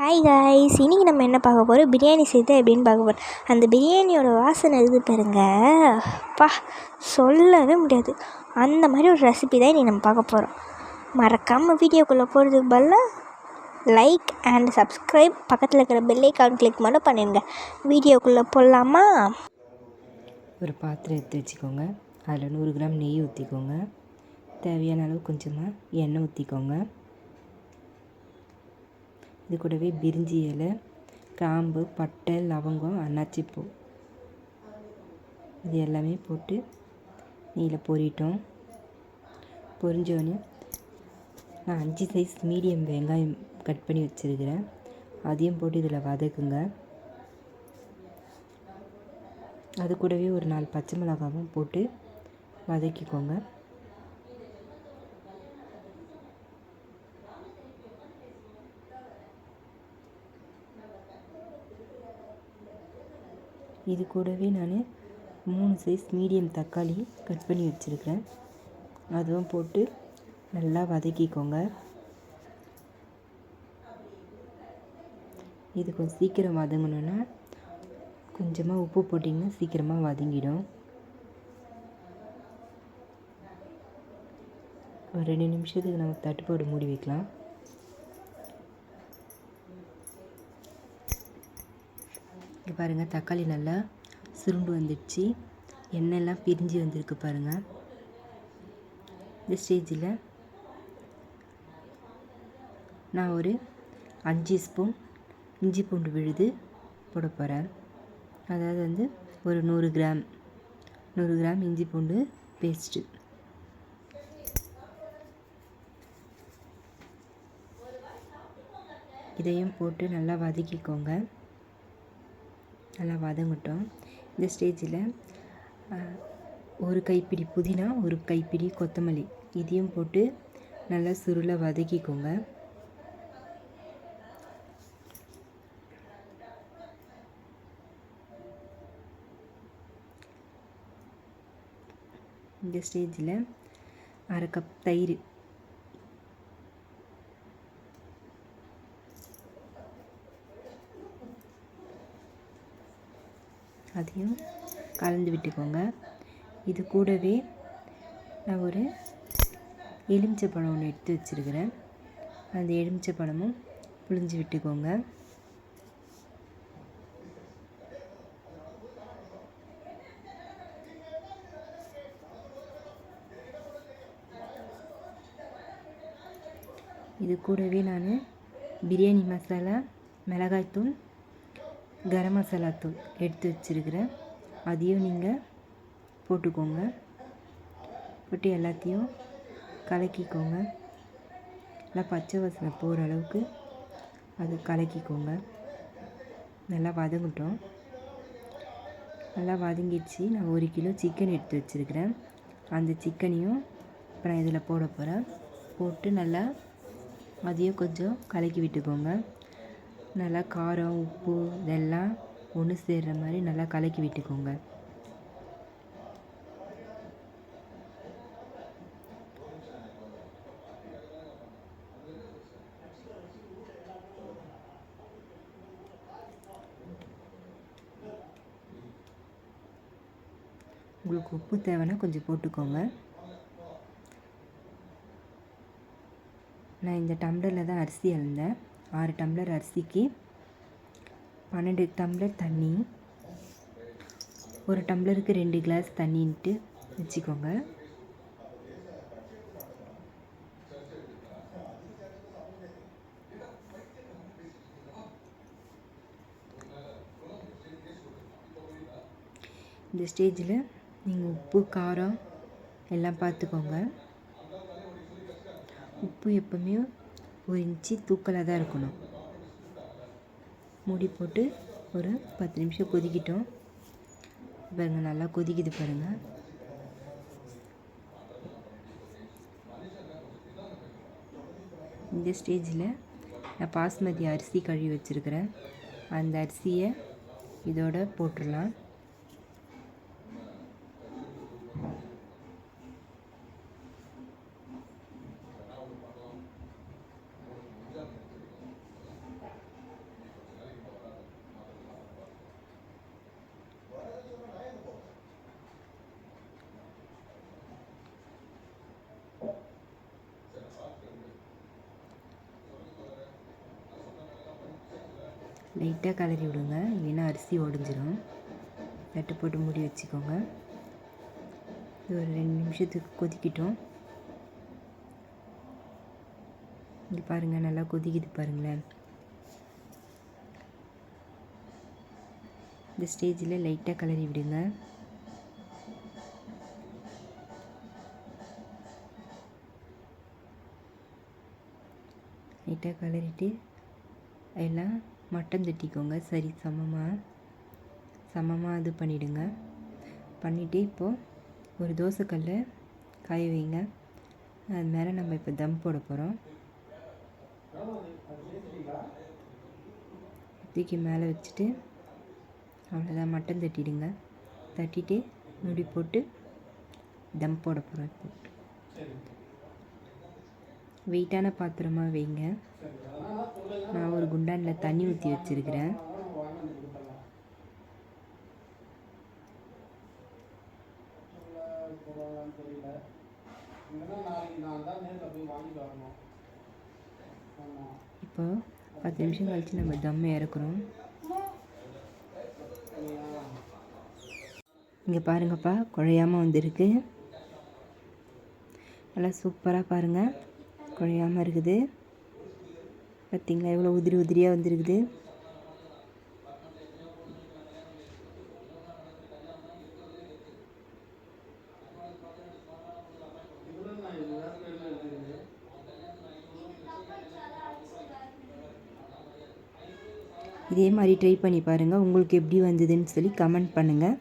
Hi guys இன்றைக்கி நம்ம என்ன பார்க்க போகிறோம் பிரியாணி செய்து எப்படின்னு பார்க்க போகிறோம் அந்த பிரியாணியோட வாசனை இருக்குது பாருங்க? பா சொல்லவே முடியாது. அந்த மாதிரி ஒரு ரெசிபி தான் இன்றைக்கி நம்ம பார்க்க போகிறோம் மறக்காமல் வீடியோக்குள்ளே போகிறதுக்கு பதிலாக லைக் அண்ட் சப்ஸ்கிரைப் பக்கத்தில் இருக்கிற பெல்லைக்கான் கிளிக் மட்டும் பண்ணிடுங்க. வீடியோக்குள்ளே போடலாமா? ஒரு பாத்திரம் எடுத்து வச்சுக்கோங்க. அதில் நூறு கிராம் நெய் ஊற்றிக்கோங்க தேவையான அளவு கொஞ்சமாக எண்ணெய் ஊற்றிக்கோங்க இது கூடவே பிரிஞ்சி இலை கிராம்பு பட்டை லவங்கம் அன்னாச்சிப்பூ இது எல்லாமே போட்டு நெய்யில் பொறிட்டோம் பொரிஞ்சோடனே நான் அஞ்சு சைஸ் மீடியம் வெங்காயம் கட் பண்ணி வச்சுருக்கிறேன். அதையும் போட்டு இதில் வதக்குங்க. அது கூடவே ஒரு நாலு பச்சை மிளகாவும் போட்டு வதக்கிக்கோங்க. இது கூடவே நான் மூணு சைஸ் மீடியம் தக்காளி கட் பண்ணி வச்சுருக்கிறேன். அதுவும் போட்டு நல்லா வதக்கிக்கோங்க. இது கொஞ்சம் சீக்கிரம் வதங்கணுன்னா கொஞ்சமாக உப்பு போட்டிங்கன்னா சீக்கிரமாக வதங்கிடும். ஒரு ரெண்டு நிமிஷத்துக்கு நம்ம தட்டுப்பாடு மூடி வைக்கலாம். இது பாருங்கள் தக்காளி நல்லா சுருண்டு வந்துடுச்சு. எண்ணெய்லாம் பிரிஞ்சு வந்திருக்கு பாருங்கள் இந்த ஸ்டேஜில் நான் ஒரு அஞ்சு ஸ்பூன் இஞ்சி பூண்டு விழுது போட போகிறேன் அதாவது வந்து ஒரு நூறு கிராம் நூறு கிராம் இஞ்சி பூண்டு பேஸ்ட்டு இதையும் போட்டு நல்லா வதக்கிக்கோங்க. நல்லா வதங்கட்டும். இந்த ஸ்டேஜில் ஒரு கைப்பிடி புதினா ஒரு கைப்பிடி கொத்தமல்லி இதையும் போட்டு நல்லா சுருளை வதக்கிக்கோங்க. இந்த ஸ்டேஜில் அரை கப் தயிர் அதையும் கலந்து விட்டுக்கோங்க. இது கூடவே நான் ஒரு எலுமிச்சை பழம் ஒன்று எடுத்து வச்சுருக்கிறேன். அந்த எலுமிச்சை பழமும் புழிஞ்சு விட்டுக்கோங்க. இது கூடவே நான் பிரியாணி மசாலா மிளகாய்த்தூள் கரம் மசாலா தூள் எடுத்து வச்சுருக்கிறேன். அதையும் நீங்கள் போட்டுக்கோங்க. போட்டு எல்லாத்தையும் கலக்கிக்கோங்க. நல்லா பச்சை வாசனை போகிற அளவுக்கு அது கலக்கிக்கோங்க. நல்லா வதங்கட்டும். நல்லா வதங்கிடுச்சு. நான் ஒரு கிலோ சிக்கன் எடுத்து வச்சுருக்கிறேன். அந்த சிக்கனையும் இப்போ நான் இதில் போட போகிறேன் போட்டு நல்லா அதையும் கொஞ்சம் கலக்கி விட்டுக்கோங்க. நல்லா காரம் உப்பு இதெல்லாம் ஒன்று சேர்கிற மாதிரி நல்லா கலக்கி விட்டுக்கோங்க. உங்களுக்கு உப்பு தேவைன்னா கொஞ்சம் போட்டுக்கோங்க. நான் இந்த டம்ளரில் தான் அரிசி அளந்தேன் ஆறு டம்ளர் அரிசிக்கு பன்னெண்டு டம்ளர் தண்ணி ஒரு டம்ளருக்கு ரெண்டு கிளாஸ் தண்ணின்ட்டு வச்சுக்கோங்க. இந்த ஸ்டேஜில் நீங்கள் உப்பு காரம் எல்லாம் பார்த்துக்கோங்க உப்பு எப்போவுமே ஒரு இன்ச்சு தூக்கலாக தான் இருக்கணும். மூடி போட்டு ஒரு பத்து நிமிஷம் கொதிக்கிட்டோம். பாருங்கள் நல்லா கொதிக்குது பாருங்கள் இந்த ஸ்டேஜில் நான் பாஸ்மதி அரிசி கழுவி வச்சுருக்கிறேன். அந்த அரிசியை இதோட போட்டுடலாம். லைட்டாக கலரி விடுங்க இல்லைன்னா அரிசி உடஞ்சிரும். தட்டு போட்டு மூடி வச்சுக்கோங்க. இது ஒரு ரெண்டு நிமிஷத்துக்கு கொதிக்கட்டும். இங்கே பாருங்கள் நல்லா கொதிக்குது பாருங்களேன். இந்த ஸ்டேஜில் லைட்டாக கலரி விடுங்க. லைட்டாக கலரிட்டு எல்லாம் மட்டன் தட்டிக்கோங்க. சரி சமமாக சமமாக இது பண்ணிவிடுங்க பண்ணிவிட்டு இப்போது ஒரு தோசைக்கல்லை காய வைங்க. அது மேலே நம்ம இப்போ தம் போட போகிறோம் தூக்கி மேலே வச்சுட்டு அவ்வளோதான் மட்டன் தட்டிடுங்க. தட்டிட்டு முடி போட்டு தம் போட போகிறோம் இப்போ. வெயிட்டான பாத்திரமாக வைங்க. நான் ஒரு குண்டானில் தண்ணி ஊற்றி வச்சுருக்கிறேன். இப்போ பத்து நிமிஷம் கழித்து நம்ம தம் இறக்குறோம். இங்கே பாருங்கப்பா குழையாமல் வந்திருக்கு. நல்லா சூப்பராக பாருங்கள் குழையாமல் இருக்குது. பார்த்தீங்களா எவ்வளோ உதிரி உதிரியாக வந்துருக்குது. இதே மாதிரி ட்ரை பண்ணி பாருங்கள் உங்களுக்கு எப்படி வந்ததுன்னு சொல்லி கமெண்ட் பண்ணுங்கள்